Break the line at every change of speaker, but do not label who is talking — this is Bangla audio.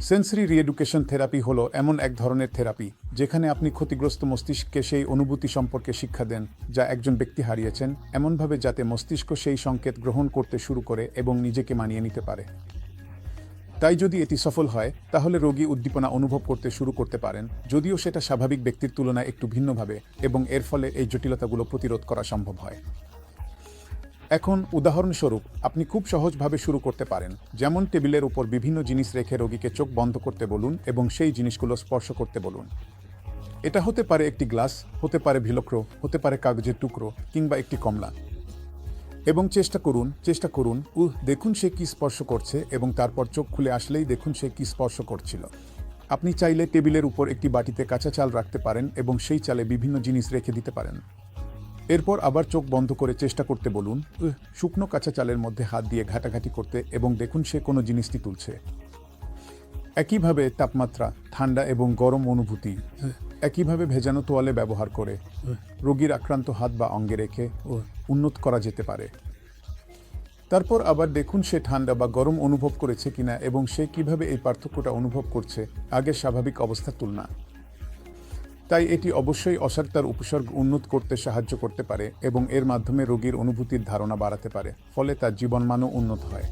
সেন্সরি রিএডুকেশন থেরাপি হলো এমন এক ধরনের থেরাপি যেখানে আপনি ক্ষতিগ্রস্ত মস্তিষ্ককে সেই অনুভূতি সম্পর্কে শিক্ষা দেন যা একজন ব্যক্তি হারিয়েছেন এমনভাবে যাতে মস্তিষ্ক সেই সংকেত গ্রহণ করতে শুরু করে এবং নিজেকে মানিয়ে নিতে পারে। তাই যদি এটি সফল হয়, তাহলে রোগী উদ্দীপনা অনুভব করতে শুরু করতে পারেন, যদিও সেটা স্বাভাবিক ব্যক্তির তুলনায় একটু ভিন্নভাবে এবং এর ফলে এই জটিলতাগুলো প্রতিরোধ করা সম্ভব হয়। এখন উদাহরণস্বরূপ, আপনি খুব সহজভাবে শুরু করতে পারেন। যেমন টেবিলের উপর বিভিন্ন জিনিস রেখে রোগীকে চোখ বন্ধ করতে বলুন এবং সেই জিনিসগুলো স্পর্শ করতে বলুন। এটা হতে পারে একটি গ্লাস, হতে পারে ভিলক্রো, হতে পারে কাগজের টুকরো কিংবা একটি কমলা। এবং চেষ্টা করুন চেষ্টা করুন, উহ, দেখুন সে কি স্পর্শ করছে এবং তারপর চোখ খুলে আসলেই দেখুন সে কি স্পর্শ করছিল। আপনি চাইলে টেবিলের উপর একটি বাটিতে কাঁচা চাল রাখতে পারেন এবং সেই চালে বিভিন্ন জিনিস রেখে দিতে পারেন। এরপর আবার চোখ বন্ধ করে চেষ্টা করতে বলুন শুকনো কাঁচা চালের মধ্যে হাত দিয়ে ঘাটাঘাটি করতে এবং দেখুন সে কোনো জিনিসটি তুলছে। একইভাবে তাপমাত্রা, ঠান্ডা এবং গরম অনুভূতি একইভাবে ভেজানো তোয়ালে ব্যবহার করে রোগীর আক্রান্ত হাত বা অঙ্গে রেখে উন্নত করা যেতে পারে। তারপর আবার দেখুন সে ঠান্ডা বা গরম অনুভব করেছে কিনা এবং সে কীভাবে এই পার্থক্যটা অনুভব করছে আগের স্বাভাবিক অবস্থার তুলনা। তাই এটি অবশ্যই অসারতার উপসর্গ উন্নত করতে সাহায্য করতে পারে এবং এর মাধ্যমে রোগীর অনুভূতির ধারণা বাড়াতে পারে, ফলে তার জীবনমানও উন্নত হয়।